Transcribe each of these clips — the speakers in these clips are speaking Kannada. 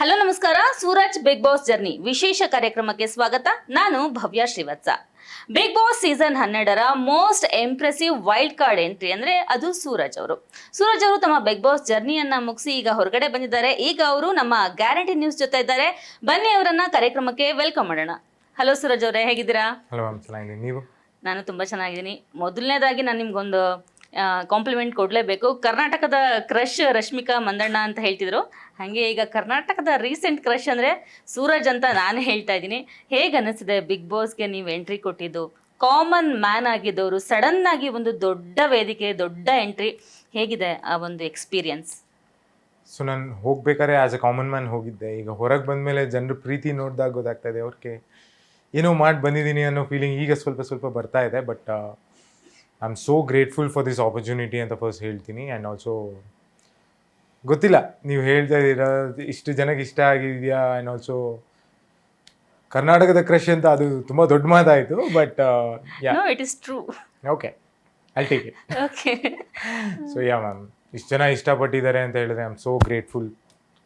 ಹಲೋ ನಮಸ್ಕಾರ. ಸೂರಜ್ ಬಿಗ್ ಬಾಸ್ ಜರ್ನಿ ವಿಶೇಷ ಕಾರ್ಯಕ್ರಮಕ್ಕೆ ಸ್ವಾಗತ. ನಾನು Bhavya Srivatsa. Big boss season ಹನ್ನೆರಡರ most impressive wild card entry ಅಂದ್ರೆ ಅದು ಸೂರಜ್ ಅವರು. ಸೂರಜ್ ಅವರು ತಮ್ಮ ಬಿಗ್ ಬಾಸ್ ಜರ್ನಿಯನ್ನ ಮುಗಿಸಿ ಈಗ ಹೊರಗಡೆ ಬಂದಿದ್ದಾರೆ. ಈಗ ಅವರು ನಮ್ಮ ಗ್ಯಾರಂಟಿ ನ್ಯೂಸ್ ಜೊತೆ ಇದ್ದಾರೆ. ಬನ್ನಿ ಅವರನ್ನ ಕಾರ್ಯಕ್ರಮಕ್ಕೆ ವೆಲ್ಕಮ್ ಮಾಡೋಣ. ಹಲೋ ಸೂರಜ್ ಅವರೇ ಹೇಗಿದ್ದೀರಾ? ಹಲೋ ನೀವು? ನಾನು ತುಂಬಾ ಚೆನ್ನಾಗಿದ್ದೀನಿ. ಮೊದಲನೇದಾಗಿ ನಾನು ನಿಮ್ಗೊಂದು ಕಾಂಪ್ಲಿಮೆಂಟ್ ಕೊಡಲೇಬೇಕು. ಕರ್ನಾಟಕದ ಕ್ರಶ್ ರಶ್ಮಿಕಾ ಮಂದಣ್ಣ ಅಂತ ಹೇಳ್ತಿದ್ರು. ಹಾಗೆ ಈಗ ಕರ್ನಾಟಕದ ರೀಸೆಂಟ್ ಕ್ರಶ್ ಅಂದರೆ ಸೂರಜ್ ಅಂತ ನಾನೇ ಹೇಳ್ತಾ ಇದ್ದೀನಿ. ಹೇಗೆ ಅನ್ನಿಸಿದೆ ಬಿಗ್ ಬಾಸ್ಗೆ ನೀವು ಎಂಟ್ರಿ ಕೊಟ್ಟಿದ್ದು? ಕಾಮನ್ ಮ್ಯಾನ್ ಆಗಿದ್ದವರು ಸಡನ್ ಆಗಿ ಒಂದು ದೊಡ್ಡ ವೇದಿಕೆ, ದೊಡ್ಡ ಎಂಟ್ರಿ ಹೇಗಿದೆ ಆ ಒಂದು ಎಕ್ಸ್ಪೀರಿಯನ್ಸ್ ಸೊ ನಾನು ಹೋಗ್ಬೇಕಾದ್ರೆ ಆಸ್ ಎ ಕಾಮನ್ ಮ್ಯಾನ್ ಹೋಗಿದ್ದೆ. ಈಗ ಹೊರಗೆ ಬಂದಮೇಲೆ ಜನರು ಪ್ರೀತಿ ನೋಡಿದಾಗ ಗೊತ್ತಾಗ್ತಾ ಇದೆ ಅವ್ರಿಗೆ ಏನೋ ಮಾಡಿ ಬಂದಿದ್ದೀನಿ ಅನ್ನೋ ಫೀಲಿಂಗ್ ಈಗ ಸ್ವಲ್ಪ ಸ್ವಲ್ಪ ಬರ್ತಾ ಇದೆ. But I am so grateful for this opportunity ಅಂತ ಫಸ್ಟ್ ಹೇಳ್ತೀನಿ. ಆ್ಯಂಡ್ ಆಲ್ಸೋ ಗೊತ್ತಿಲ್ಲ ನೀವು ಹೇಳ್ತಾ ಇದ್ದೀರಾ ಇಷ್ಟು ಜನಕ್ಕೆ ಇಷ್ಟ ಆಗಿದೆಯಾ? ಆ್ಯಂಡ್ ಆಲ್ಸೋ ಕರ್ನಾಟಕದ ಕ್ರಶ್ ಅಂತ ಅದು ತುಂಬ ದೊಡ್ಡ ಮಾತಾಯಿತು but it is true okay I take it okay so yeah ma'am ಇಷ್ಟು ಜನ ಇಷ್ಟಪಟ್ಟಿದ್ದಾರೆ ಅಂತ ಹೇಳಿದ್ರೆ I am so grateful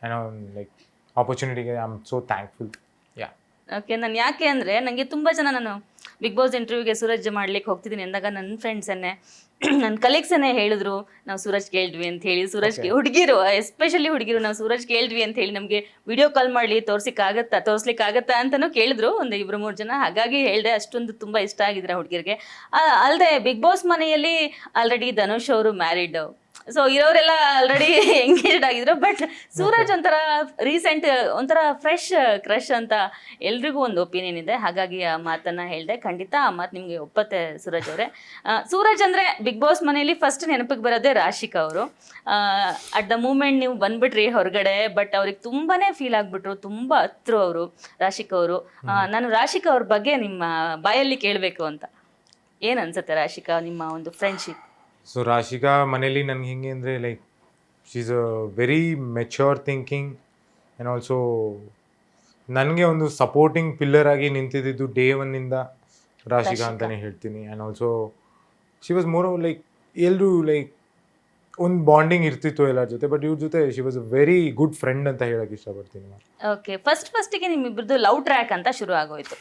and like ಆಪರ್ಚುನಿಟಿಗೆ I am so thankful yeah okay ನಾನು ಯಾಕೆ ಅಂದರೆ ನನಗೆ ತುಂಬ ಜನ ನಾನು ಬಿಗ್ ಬಾಸ್ ಇಂಟರ್ವ್ಯೂಗೆ ಸೂರಜ್ ಮಾಡ್ಲಿಕ್ಕೆ ಹೋಗ್ತಿದ್ದೀನಿ ಅಂದಾಗ ನನ್ನ ಫ್ರೆಂಡ್ಸನ್ನೇ ನನ್ನ ಕಲೀಗ್ಸನ್ನೇ ಹೇಳಿದ್ರು ನಾವು ಸೂರಜ್ ಕೇಳಿದ್ವಿ ಅಂತ ಹೇಳಿ. ಸೂರಜ್ ಹುಡುಗಿರು ಎಸ್ಪೆಷಲಿ ಹುಡುಗಿರು ನಾವು ಸೂರಜ್ ಕೇಳಿದ್ವಿ ಅಂತ ಹೇಳಿ ನಮಗೆ ವಿಡಿಯೋ ಕಾಲ್ ಮಾಡಲಿ ತೋರ್ಸಿಕ್ಕಾಗತ್ತಾ ತೋರಿಸ್ಲಿಕ್ಕಾಗತ್ತಾ ಅಂತಲೂ ಕೇಳಿದ್ರು. ಒಂದು ಇಬ್ಬರು ಮೂರು ಜನ ಹಾಗಾಗಿ ಹೇಳಿದೆ ಅಷ್ಟೊಂದು ತುಂಬ ಇಷ್ಟ ಆಗಿದ್ರೆ ಹುಡುಗಿರಿಗೆ. ಅಲ್ಲದೆ ಬಿಗ್ ಬಾಸ್ ಮನೆಯಲ್ಲಿ ಆಲ್ರೆಡಿ ಧನುಷ್ ಅವರು ಮ್ಯಾರಿಡ್ ಸೊ ಇರೋರೆಲ್ಲ ಆಲ್ರೆಡಿ ಎಂಗೇಜ್ಡ್ ಆಗಿದ್ರು ಬಟ್ ಸೂರಜ್ ಒಂಥರ ರೀಸೆಂಟ್ ಒಂಥರ ಫ್ರೆಶ್ ಕ್ರಶ್ ಅಂತ ಎಲ್ರಿಗೂ ಒಂದು ಒಪಿನಿಯನ್ ಇದೆ. ಹಾಗಾಗಿ ಆ ಮಾತನ್ನ ಹೇಳಿದೆ. ಖಂಡಿತ ಆ ಮಾತು ನಿಮಗೆ ಒಪ್ಪತ್ತೆ ಸೂರಜ್ ಅವರೇ. ಸೂರಜ್ ಅಂದ್ರೆ ಬಿಗ್ ಬಾಸ್ ಮನೆಯಲ್ಲಿ ಫಸ್ಟ್ ನೆನಪಿಗೆ ಬರೋದೇ ರಾಶಿಕಾ ಅವರು. ಅಟ್ ದ ಮೂಮೆಂಟ್ ನೀವು ಬಂದ್ಬಿಟ್ರಿ ಹೊರಗಡೆ ಬಟ್ ಅವ್ರಿಗೆ ತುಂಬಾನೇ ಫೀಲ್ ಆಗ್ಬಿಟ್ರು ತುಂಬಾ ಹತ್ರ ಅವರು ರಾಶಿಕಾ ಅವರು. ನಾನು ರಾಶಿಕಾ ಅವ್ರ ಬಗ್ಗೆ ನಿಮ್ಮ ಬಾಯಲ್ಲಿ ಕೇಳಬೇಕು ಅಂತ. ಏನ್ ಅನ್ಸುತ್ತೆ ರಾಶಿಕಾ ನಿಮ್ಮ ಒಂದು ಫ್ರೆಂಡ್ಶಿಪ್ ಸೊ ರಾಶಿಕಾ ಮನೇಲಿ ನನಗೆ ಹೆಂಗೆ ಅಂದರೆ like she is a very mature thinking and also ನನಗೆ ಒಂದು ಸಪೋರ್ಟಿಂಗ್ ಪಿಲ್ಲರ್ ಆಗಿ ನಿಂತಿದ್ದು ಡೇ ಒನ್ನಿಂದ ರಾಶಿಕಾ ಅಂತಲೇ ಹೇಳ್ತೀನಿ. And also she was more like ಎಲ್ಲರೂ ಲೈಕ್ ಒಂದು ಬಾಂಡಿಂಗ್ ಇರ್ತಿತ್ತು ಎಲ್ಲರ ಜೊತೆ. ಬಟ್ ಇವ್ರ ಜೊತೆ she was a very good friend ಅಂತ ಹೇಳಕ್ಕೆ ಇಷ್ಟಪಡ್ತೀನಿ ಓಕೆ ಫಸ್ಟ್ ಫಸ್ಟಿಗೆ ನಿಮ್ಮಿಬ್ರದ್ದು ಲವ್ ಟ್ರ್ಯಾಕ್ ಅಂತ ಶುರು ಆಗೋಯ್ತು.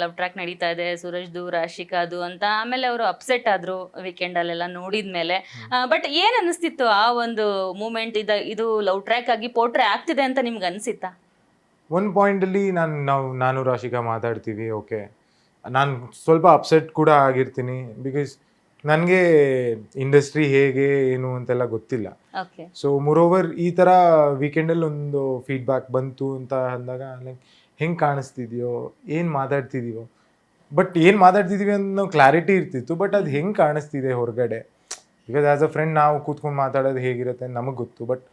ಲವ್ ಟ್ರ್ಯಾಕ್ ನಡೀತಾ ಇದೆ ಸೂರಜ್ದು ರಾಶಿಕಾದು ಅಂತ. ಆಮೇಲೆ ಅವರು ಅಪ್ಸೆಟ್ ಆದ್ರು ವೀಕೆಂಡಲ್ಲೆಲ್ಲ ನೋಡಿದ್ಮೇಲೆ. ಬಟ್ ಏನ್ ಅನಿಸ್ತಿತ್ತು ಆ ಒಂದು ಮೂಮೆಂಟ್ ಇದ ಇದು ಲವ್ ಟ್ರ್ಯಾಕ್ ಆಗಿ ಪೋಟ್ರೆ ಆಗ್ತಿದೆ ಅಂತ ನಿಮ್ಗೆ ಅನ್ಸಿತ್ತಾ? ಒಂದು ಪಾಯಿಂಟಲ್ಲಿ ನಾನು ನಾವು ನಾನು ರಾಶಿಕಾ ಮಾತಾಡ್ತೀವಿ ಓಕೆ ನಾನು ಸ್ವಲ್ಪ ಅಪ್ಸೆಟ್ ಕೂಡ ಆಗಿರ್ತೀನಿ ಬಿಕಾಸ್ ನನಗೆ ಇಂಡಸ್ಟ್ರಿ ಹೇಗೆ ಏನು ಅಂತೆಲ್ಲ ಗೊತ್ತಿಲ್ಲ. ಓಕೆ ಸೊ ಓವರ್ ಈ ಥರ ವೀಕೆಂಡಲ್ಲಿ ಒಂದು ಫೀಡ್ಬ್ಯಾಕ್ ಬಂತು ಅಂತ ಅಂದಾಗ ಲೈಕ್ ಹೆಂಗೆ ಕಾಣಿಸ್ತಿದ್ಯೋ ಏನು ಮಾತಾಡ್ತಿದೀವೋ. ಬಟ್ ಏನು ಮಾತಾಡ್ತಿದೀವಿ ಅನ್ನೋ ಕ್ಲಾರಿಟಿ ಇರ್ತಿತ್ತು ಬಟ್ ಅದು ಹೆಂಗೆ ಕಾಣಿಸ್ತಿದೆ ಹೊರಗಡೆ. ಬಿಕಾಸ್ ಆ್ಯಸ್ ಅ ಫ್ರೆಂಡ್ ನಾವು ಕೂತ್ಕೊಂಡು ಮಾತಾಡೋದು ಹೇಗಿರುತ್ತೆ ನಮಗೆ ಗೊತ್ತು ಬಟ್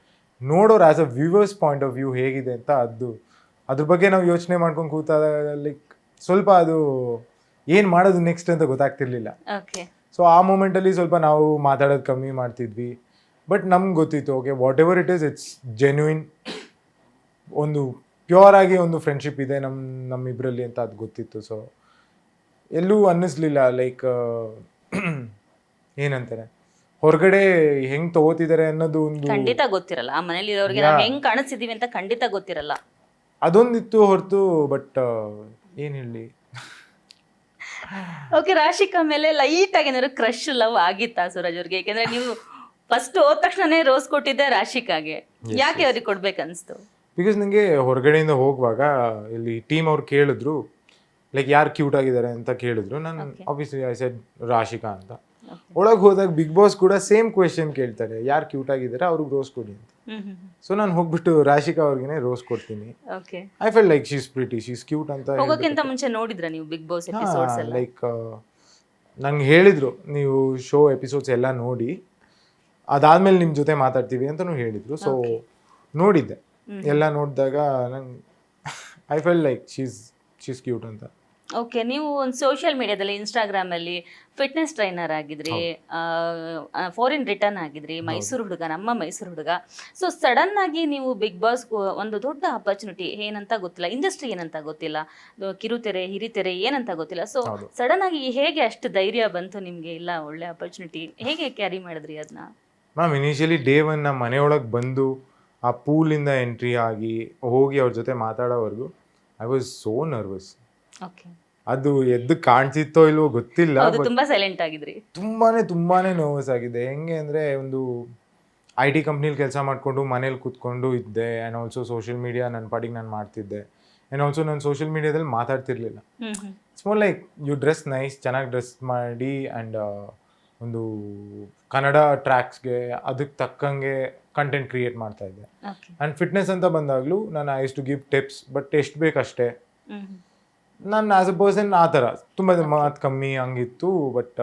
ನೋಡೋರು as a viewer's point of view ಹೇಗಿದೆ ಅಂತ ಅದು. ಅದ್ರ ಬಗ್ಗೆ ನಾವು ಯೋಚನೆ ಮಾಡ್ಕೊಂಡು ಕೂತಾದಾಗ ಲೈಕ್ ಸ್ವಲ್ಪ ಅದು ಏನು ಮಾಡೋದು ನೆಕ್ಸ್ಟ್ ಅಂತ ಗೊತ್ತಾಗ್ತಿರ್ಲಿಲ್ಲ. ಸೊ ಆ ಮೂಮೆಂಟಲ್ಲಿ ಸ್ವಲ್ಪ ನಾವು ಮಾತಾಡೋದು ಕಮ್ಮಿ ಮಾಡ್ತಿದ್ವಿ. ಬಟ್ ನಮ್ಗೆ ಗೊತ್ತಿತ್ತು okay whatever it is it's genuine ಒಂದು ಪ್ಯೂರ್ ಆಗಿ ಒಂದು ಫ್ರೆಂಡ್ಶಿಪ್ ಇದೆ ನಮ್ಮ ನಮ್ಮಿಬ್ಬರಲ್ಲಿ ಅಂತ ಅದು ಗೊತ್ತಿತ್ತು. ಸೊ ಎಲ್ಲೂ ಅನ್ನಿಸ್ಲಿಲ್ಲ ಲೈಕ್ ಏನಂತಾರೆ ಹೊರಗಡೆ ಹೆಂಗ್ ತಗೋತಿದ್ದಾರೆ ಅನ್ನೋದು ಒಂದು ಖಂಡಿತ ಗೊತ್ತಿರಲ್ಲ. ಆ ಮನೇಲಿ ಇರೋರಿಗೆ ನಾವು ಹೆಂಗ್ ಕಾಣಿಸ್ತಿದೀವಿ ಅಂತ ಖಂಡಿತ ಗೊತ್ತಿರಲ್ಲ. ಅದೊಂದಿತ್ತು ಹೊರತು ಬಟ್ ಏನ್ ಹೇಳಿ ಓಕೆ ರಾಶಿಕಾ ಮೇಲೆ ಲೈಟ್ ಆಗಿ ಏನಾದ್ರು ಕ್ರಶ್ ಲವ್ ಆಗಿತ್ತಾ ಸೂರಜ್ ಅವ್ರಿಗೆ? ಯಾಕಂದ್ರೆ ನೀವು ಫಸ್ಟ್ ಹೋದ ತಕ್ಷಣನೇ ರೋಸ್ ಕೊಟ್ಟಿದ್ದೆ ರಾಶಿಕಾಗೆ. ಯಾಕೆ ಅವ್ರಿಗೆ ಕೊಡ್ಬೇಕನ್ಸ್ತು? ಬಿಕಾಸ್ ನನಗೆ ಹೊರಗಡೆಯಿಂದ ಹೋಗುವಾಗ ಇಲ್ಲಿ ಟೀಮ್ ಅವ್ರು ಕೇಳಿದ್ರು ಲೈಕ್ ಯಾರು ಕ್ಯೂಟ್ ಆಗಿದ್ದಾರೆ ಅಂತ ಕೇಳಿದ್ರು. ನಾನು ಆಬ್ವಿಯಸ್ಲಿ ಐ ಸೆಡ್ ರಾಶಿಕಾ ಅಂತ. ಒಳಗೆ ಹೋದಾಗ ಬಿಗ್ ಬಾಸ್ ಕೂಡ ಸೇಮ್ ಕ್ವೆಶನ್ ಕೇಳ್ತಾರೆ. ಯಾರು ಕ್ಯೂಟ್ ಆಗಿದ್ದಾರೆ? ಅವ್ರಿಗೆ ರೋಸ್ ಕೊಡಿ ಅಂತ. ಸೊ ನಾನು ಹೋಗ್ಬಿಟ್ಟು ರಾಶಿಕಾ ಅವ್ರಿಗೆ ರೋಸ್ ಕೊಡ್ತೀನಿ. Okay I felt like she's pretty she's cute ಅಂತ ಹೋಗೋಕ್ಕಿಂತ ಮುಂಚೆ ನೋಡಿದ್ರ ನೀವು ಬಿಗ್ ಬಾಸ್ ಲೈಕ್ ನಂಗೆ ಹೇಳಿದ್ರು ನೀವು ಶೋ ಎಪಿಸೋಡ್ಸ್ ಎಲ್ಲ ನೋಡಿ ಅದಾದ್ಮೇಲೆ ನಿಮ್ಮ ಜೊತೆ ಮಾತಾಡ್ತೀವಿ ಅಂತಲೂ ಹೇಳಿದ್ರು. ಸೊ ನೋಡಿದ್ದೆ. ಎಲ್ಲ ನೋಡಿದಾಗ ನಂಗೆ I felt like she's she's cute ಅಂತ. ಓಕೆ ನೀವು ಒಂದು ಸೋಷಿಯಲ್ ಮೀಡಿಯಾದಲ್ಲಿ ಇನ್ಸ್ಟಾಗ್ರಾಮ್ ಅಲ್ಲಿ ಫಿಟ್ನೆಸ್ ಟ್ರೈನರ್ ಆಗಿದ್ರಿ ಫಾರಿನ್ ರಿಟರ್ನ್ ಆಗಿದ್ರಿ ಮೈಸೂರು ಹುಡುಗ ನಮ್ಮ ಮೈಸೂರು ಹುಡುಗ. ಸೊ ಸಡನ್ ಆಗಿ ನೀವು ಬಿಗ್ ಬಾಸ್ ಒಂದು ದೊಡ್ಡ ಆಪರ್ಚುನಿಟಿ ಏನಂತ ಗೊತ್ತಿಲ್ಲ ಇಂಡಸ್ಟ್ರಿ ಏನಂತ ಗೊತ್ತಿಲ್ಲ ಕಿರುತೆರೆ ಹಿರಿತೆರೆ ಏನಂತ ಗೊತ್ತಿಲ್ಲ. ಸೊ ಸಡನ್ ಆಗಿ ಹೇಗೆ ಅಷ್ಟು ಧೈರ್ಯ ಬಂತು ನಿಮ್ಗೆ ಇಲ್ಲ ಒಳ್ಳೆ ಆಪರ್ಚುನಿಟಿ ಹೇಗೆ ಕ್ಯಾರಿ ಮಾಡಿದ್ರಿ ಅದನ್ನ ಮ್ಯಾಮ್ ಇನಿಷಿಯಲಿ ಡೇ ಒನ್ ನಮ್ಮ ಮನೆಯೊಳಗೆ ಬಂದು ಆ ಪೂಲಿಂದ ಎಂಟ್ರಿ ಆಗಿ ಹೋಗಿ ಅವ್ರ ಜೊತೆ ಮಾತಾಡೋವರೆಗೂ I was so nervous okay ಅದು ಎದ್ದು ಕಾಣ್ತಿತ್ತೋ ಇಲ್ವೋ ಗೊತ್ತಿಲ್ಲ ಹೌದು ತುಂಬಾ ಸೈಲೆಂಟ್ ಆಗಿದ್ರಿ. ತುಂಬಾನೇ ತುಂಬಾನೇ ನರ್ವಸ್ ಆಗಿದೆ ಹೆಂಗೆ ಅಂದ್ರೆ ಒಂದು ಐ ಟಿ ಕಂಪ್ನಿಲಿ ಕೆಲಸ ಮಾಡಿಕೊಂಡು ಮನೇಲಿ ಕೂತ್ಕೊಂಡು ಇದ್ದೆ ಆ್ಯಂಡ್ ಆಲ್ಸೋ ಸೋಷಿಯಲ್ ಮೀಡಿಯಾ ನನ್ನ ಪಾಡಿಗೆ ನಾನು ಮಾಡ್ತಿದ್ದೆ. ಆ್ಯಂಡ್ ಆಲ್ಸೋ ನಾನು ಸೋಷಿಯಲ್ ಮೀಡಿಯಾದಲ್ಲಿ ಮಾತಾಡ್ತಿರ್ಲಿಲ್ಲ. It's more like you dress nice ಚೆನ್ನಾಗಿ ಡ್ರೆಸ್ ಮಾಡಿ ಆ್ಯಂಡ್ ಒಂದು ಕನ್ನಡ ಟ್ರ್ಯಾಕ್ಸ್ಗೆ ಅದಕ್ಕೆ ತಕ್ಕಂಗೆ ಕಂಟೆಂಟ್ ಕ್ರಿಯೇಟ್ ಮಾಡ್ತಾ ಇದ್ದೆ. ಆ್ಯಂಡ್ ಫಿಟ್ನೆಸ್ ಅಂತ ಬಂದಾಗಲೂ ನಾನು used to give tips but ಎಷ್ಟು ಬೇಕಷ್ಟೇ. ನಾನು ಆಸ್ ಅ ಪರ್ಸನ್ ಆ ಥರ ತುಂಬ ಮಾತು ಕಮ್ಮಿ ಹಂಗಿತ್ತು but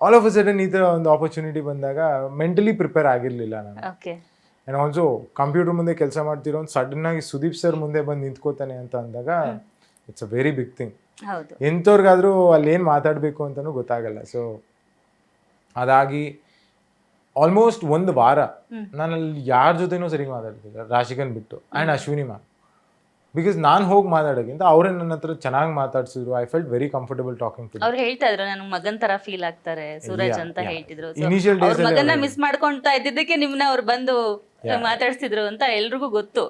all of a sudden ಈ ಥರ ಒಂದು ಆಪರ್ಚುನಿಟಿ ಬಂದಾಗ ಮೆಂಟಲಿ ಪ್ರಿಪೇರ್ ಆಗಿರಲಿಲ್ಲ ನಾನು. ಆ್ಯಂಡ್ ಆಲ್ಸೋ ಕಂಪ್ಯೂಟರ್ ಮುಂದೆ ಕೆಲಸ ಮಾಡ್ತಿರೋ ಒಂದು ಸಡನ್ ಆಗಿ ಸುದೀಪ್ ಸರ್ ಮುಂದೆ ಬಂದು ನಿಂತ್ಕೋತಾನೆ ಅಂತ ಅಂದಾಗ it's a very big thing ಎಂಥವ್ರಿಗಾದ್ರೂ ಅಲ್ಲಿ ಏನು ಮಾತಾಡಬೇಕು ಅಂತಲೂ ಗೊತ್ತಾಗಲ್ಲ. ಸೊ ಅದಾಗಿ ಆಲ್ಮೋಸ್ಟ್ ಒಂದು ವಾರ. ನಾನು ಅಲ್ಲಿ ಯಾರ ಜೊತೆನೂ ಸರಿ ಮಾತಾಡ್ತಿಲ್ಲ ರಾಶಿಕನ್ ಬಿಟ್ಟು ಆ್ಯಂಡ್ ಅಶ್ವಿನಿ ಮ್ಯಾಮ್ ಬಿಕಾಸ್ ನಾನು ಹೋಗಿ ಮಾತಾಡೋಕ್ಕಿಂತ ಅವರೇ ನನ್ನ ಹತ್ರ ಚೆನ್ನಾಗಿ ಮಾತಾಡ್ಸಿದ್ರು. I felt very comfortable talking to ಅವ್ರು ಹೇಳ್ತಾ ಇದ್ರು ನನ್ನ ಮಗನ್ ತರ ಫೀಲ್ ಆಗ್ತಾರೆ ಸೂರಜ್ ಅಂತ ಹೇಳ್ತಿದ್ರು. ಇನಿಷಿಯಲ್ ಡೇಸ್ ಮಗನ್ನ ಮಿಸ್ ಮಾಡ್ಕೊಂತ ಇದ್ದಿದ್ದಕ್ಕೆ ನಿಮ್ಮನ್ನ ಅವ್ರು ಬಂದು ಮಾತಾಡ್ಸಿದ್ರು ಅಂತ ಎಲ್ರಿಗೂ ಗೊತ್ತು.